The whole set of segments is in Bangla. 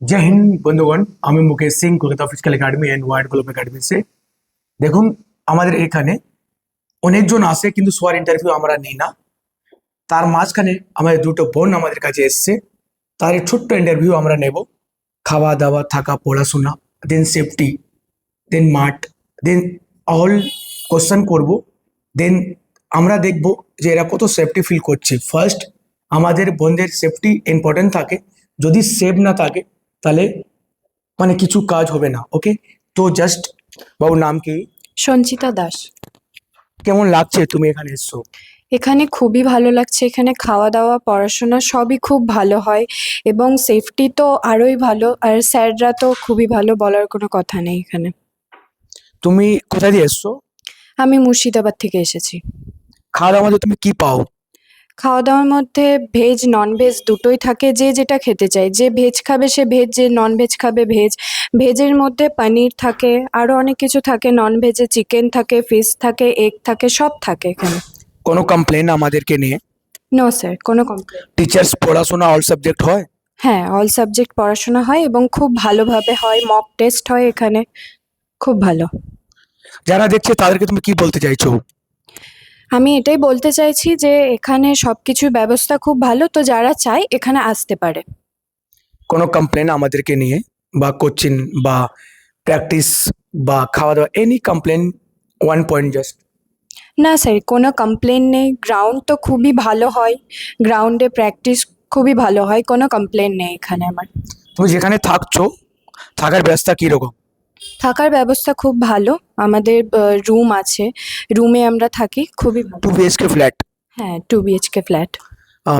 জয় হিন্দ বন্ধুগণ আমি Mukesh Singh, Kolkata physical academy and world globe academy সে দেখুন, আমাদের এখানে অনেকজন আসে কিন্তু সোয়ার ইন্টারভিউ আমরা নিই না। তার মাঝখানে আমাদের দুটো বোন আমাদের কাছে এসছে। তার ছোট্ট ইন্টারভিউ আমরা নেব। খাওয়া দাওয়া, থাকা, পড়াশোনা দেন সেফটি দেন মাঠ দেন অল কোশ্চেন করব। দেন আমরা দেখব যে এরা কত সেফটি ফিল করছে। ফার্স্ট আমাদের বোনদের সেফটি ইম্পর্টেন্ট থাকে। যদি সেফ না থাকে তাহলে মানে কিছু কাজ হবে না ওকে তো জাস্ট বাবুর নাম কি? সঞ্চিতা দাস। কেমন লাগছে তুমি এখানে এসছো? এখানে খুবই ভালো লাগছে এখানে খাওয়া দাওয়া পড়াশোনা সবই খুব ভালো হয় এবং সেফটি তো আরোই ভালো আর স্যাররা তো খুবই ভালো বলার কোনো কথা নেই এখানে। তুমি কোথা দিয়ে এসছো? আমি মুর্শিদাবাদ থেকে এসেছি। খাওয়া দাওয়ার মধ্যে তুমি কি পাও? খাওয়া দাওয়ার মধ্যে ভেজ নন ভেজ দুটোই থাকে যে যেটা খেতে চায়। যে ভেজ খাবে সে ভেজ যে নন ভেজ খাবে ভেজ ভেজের মধ্যে পনির থাকে আরও অনেক কিছু থাকে। নন ভেজে চিকেন থাকে ফিশ থাকে এগ থাকে সব থাকে এখানে। কোনো কমপ্লেন আমাদেরকে নিয়ে? নো স্যার কোনো কমপ্লেন টিচার্স পড়াশোনা অল সাবজেক্ট হয়? হ্যাঁ অল সাবজেক্ট পড়াশোনা হয় এবং খুব ভালোভাবে হয় মক টেস্ট হয় এখানে। খুব ভালো। যারা দেখছে তাদেরকে তুমি কি বলতে চাইছো? আমি এটাই বলতে চাইছি যে এখানে সব কিছুর ব্যবস্থা খুব ভালো তো যারা চায় এখানে আসতে পারে। কোনো কমপ্লেন আমাদেরকে নিয়ে বা কোচিং বা প্র্যাকটিস বা খাওয়া দাওয়া any complain one point just না স্যার কোনো কমপ্লেন নেই। গ্রাউন্ড তো খুবই ভালো হয়। গ্রাউন্ডে প্র্যাকটিস খুবই ভালো হয়। কোনো কমপ্লেন নেই এখানে আমার। তুমি যেখানে থাকছো থাকার ব্যবস্থা কীরকম থাকার ব্যবস্থা খুব ভালো। আমাদের রুম আছে। রুমে আমরা থাকি খুবই টু বিএচকে ফ্ল্যাট হ্যাঁ two BHK flat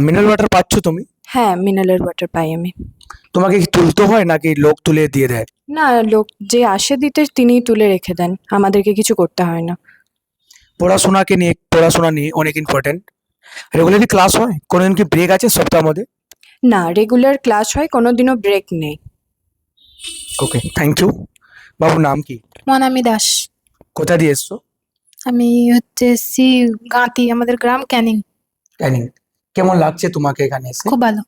mineral water পাচ্ছ তুমি? হ্যাঁ মিনারেল ওয়াটার পাই আমি। তোমাকে কি তুলতে হয় নাকি লোক তুলে দিয়ে দেয়? না লোক যে আসে দিতে তিনিই তুলে রেখে দেন। আমাদেরকে কিছু করতে হয় না। পড়াশোনাকে নিয়ে পড়াশোনা নিয়ে অনেক ইম্পর্টেন্ট রেগুলারলি ক্লাস হয়? কোনোদিন কি ব্রেক আছে সপ্তাহের মধ্যে? না রেগুলার ক্লাস হয় কোনো দিনও ব্রেক নেই। ওকে থ্যাংক ইউ বাবুর নাম কি? মনামি দাস। কোথা দিয়ে এসছো? আমি হচ্ছে সি গাঁতি আমাদের গ্রাম ক্যানিং। ক্যানিং। কেমন লাগছে তোমাকে এখানে এসে? খুব ভালো।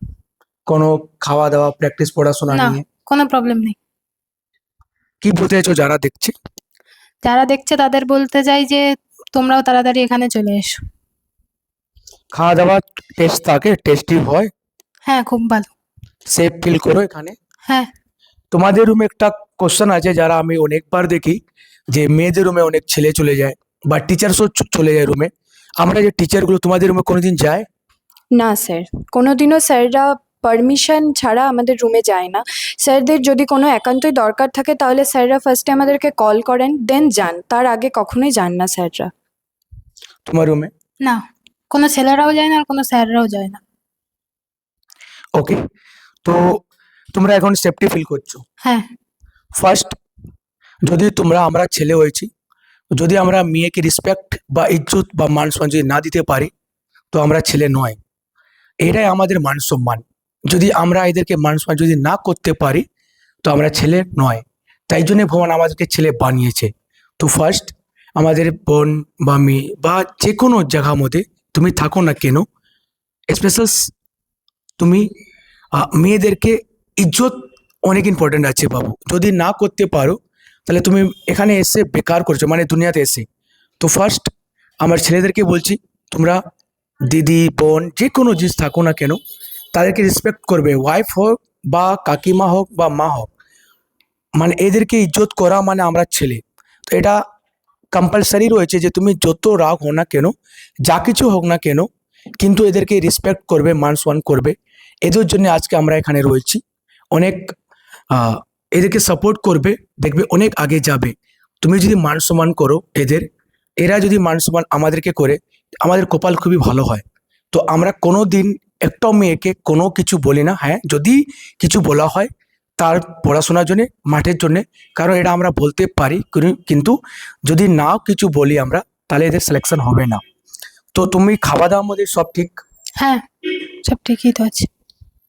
কোনো খাওয়া দাওয়া প্র্যাকটিস পড়াশোনা না। নিয়ে? কোনো প্রবলেম নেই। কি বলতে চাইছো যারা দেখছে? যারা দেখছে তাদের বলতে চাই যে তোমরাও তাড়াতাড়ি এখানে চলে এসো। খাওয়া দাওয়া টেস্ট থাকে টেস্টি হয়। হ্যাঁ খুব ভালো। সেফ ফিল করো এখানে। হ্যাঁ। তোমাদের রুমে একটা কোশ্চেন আছে যারা আমি অনেকবার দেখি যে মেয়েদের রুমে অনেক ছেলে চলে যায় বা টিচার্সও চলে যায় রুমে আমরা যে টিচারগুলো তোমাদের রুমে কোনোদিন যায়? না স্যার কোনোদিনও স্যাররা পারমিশন ছাড়া আমাদের রুমে যায় না। স্যারদের যদি কোনো একান্তই দরকার থাকে তাহলে স্যাররা ফার্স্টে আমাদেরকে কল করেন দেন যান। তার আগে কখনোই যান না স্যাররা। তোমার রুমে না কোনো ছেলেরাও যায় না আর কোনো স্যাররাও যায় না। ওকে তো তোমরা এখন সেফটি ফিল করছ? হ্যাঁ। ফার্স্ট যদি তোমরা আমরা ছেলে হয়েছি, যদি আমরা মেয়েকে রেসপেক্ট বা ইজ্জত বা মান সম্মান যদি না দিতে পারি, তো আমরা ছেলে নয়। এটাই আমাদের মান সম্মান যদি আমরা এদেরকে মান সম্মান যদি না করতে পারি, তো আমরা ছেলে নয়। তাই জন্য ভগবান আমাদেরকে ছেলে বানিয়েছে। তো ফার্স্ট আমাদের বোন বা মেয়ে বা যে কোনো জায়গার মধ্যে তুমি থাকো না কেন স্পেশাল তুমি মেয়েদেরকে ইজ্জত অনেক ইম্পর্টেন্ট আছে বাবু। যদি না করতে পারো, তাহলে তুমি এখানে এসে বেকার করছ মানে দুনিয়াতে এসে। তো ফার্স্ট আমার ছেলেদেরকে বলছি, তোমরা দিদি, বোন যে কোনো জিনিস থাকো না কেন, তাদেরকে রেসপেক্ট করবে। ওয়াইফ হোক বা কাকিমা হোক বা মা হোক। মানে এদেরকে ইজ্জত করা মানে আমরা ছেলে। তো এটা কম্পালসারি রয়েছে যে তুমি যত রাগ হো না কেন, যা কিছু হোক না কেন, কিন্তু এদেরকে রেসপেক্ট করবে, মান সম্মান করবে। এদের জন্য আজকে আমরা এখানে রয়েছি। অনেক এদেরকে সাপোর্ট করবে দেখবে অনেক আগে যাবে। তুমি যদি মান সম্মান করো এদের এরা যদি মান সম্মান আমাদেরকে করে আমাদের কপাল খুবই ভালো হয়। তো আমরা কোনো দিন একটাও মেয়েকে কোনো কিছু বলি না হ্যাঁ? যদি কিছু বলা হয় তার পড়াশোনার জন্যে মাঠের জন্যে কারণ এটা আমরা বলতে পারি কিন্তু- যদি নাও কিছু বলি আমরা তাহলে এদের সিলেকশন হবে না। তো তুমি খাওয়া দাওয়া মধ্যে সব ঠিক? হ্যাঁ সব ঠিকই তো আছে।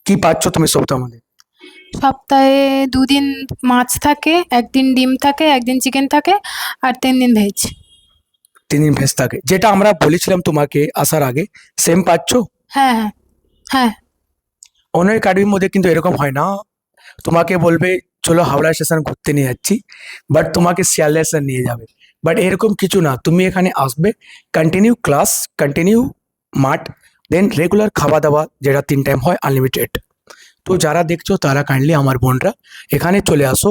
কি পাচ্ছ তুমি সপ্তাহের মধ্যে সপ্তাহে দুদিন মাছ থাকে একদিন ডিম থাকে একদিন চিকেন থাকে আর তিন দিন ভেজ তিন দিন ভেজ থাকে। যেটা আমরা বলেছিলাম তোমাকে আসার আগে সেম পাচ্ছ? হ্যাঁ হ্যাঁ হ্যাঁ। অন্য একাডেমির মধ্যে কিন্তু এরকম হয় না। তোমাকে বলবে চলো হাওড়া স্টেশন ঘুরতে নিয়ে যাচ্ছি। বাট তোমাকে শিয়ালদা স্টেশন নিয়ে যাবে। বাট এরকম কিছু না। তুমি এখানে আসবে কন্টিনিউ ক্লাস কন্টিনিউ মাঠ দেন রেগুলার খাওয়া দাওয়া যেটা তিন টাইম হয় আনলিমিটেড তো যারা দেখছ তারা কাইন্ডলি আমার বোনরা, এখানে চলে আসো।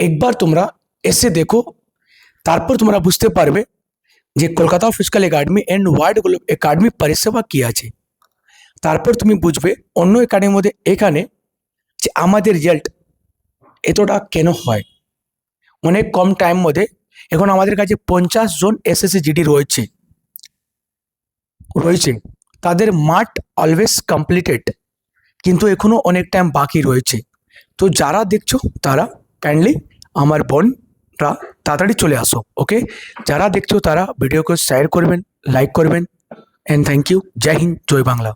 একবার তোমরা এসে দেখো, তারপর তোমরা বুঝতে পারবে যে Kolkata physical academy and world academy পরিষেবা কী আছে। তারপর তুমি বুঝবে অন্য একাডেমির মধ্যে এখানে যে আমাদের রেজাল্ট এতটা কেন হয়। অনেক কম টাইম মধ্যে এখন আমাদের কাছে পঞ্চাশ জন এসএসসি জিডি রয়েছে। রয়েছে। তাদের মাঠ অলওয়েজ কমপ্লিটেড কিন্তু এখনও অনেক টাইম বাকি রয়েছে। তো যারা দেখছ, তারা কাইন্ডলি আমার বোনরা তাড়াতাড়ি চলে আসো ওকে যারা দেখছ, তারা ভিডিওকে শেয়ার করবেন লাইক করবেন অ্যান্ড থ্যাংক ইউ জয় হিন্দ, জয় বাংলা।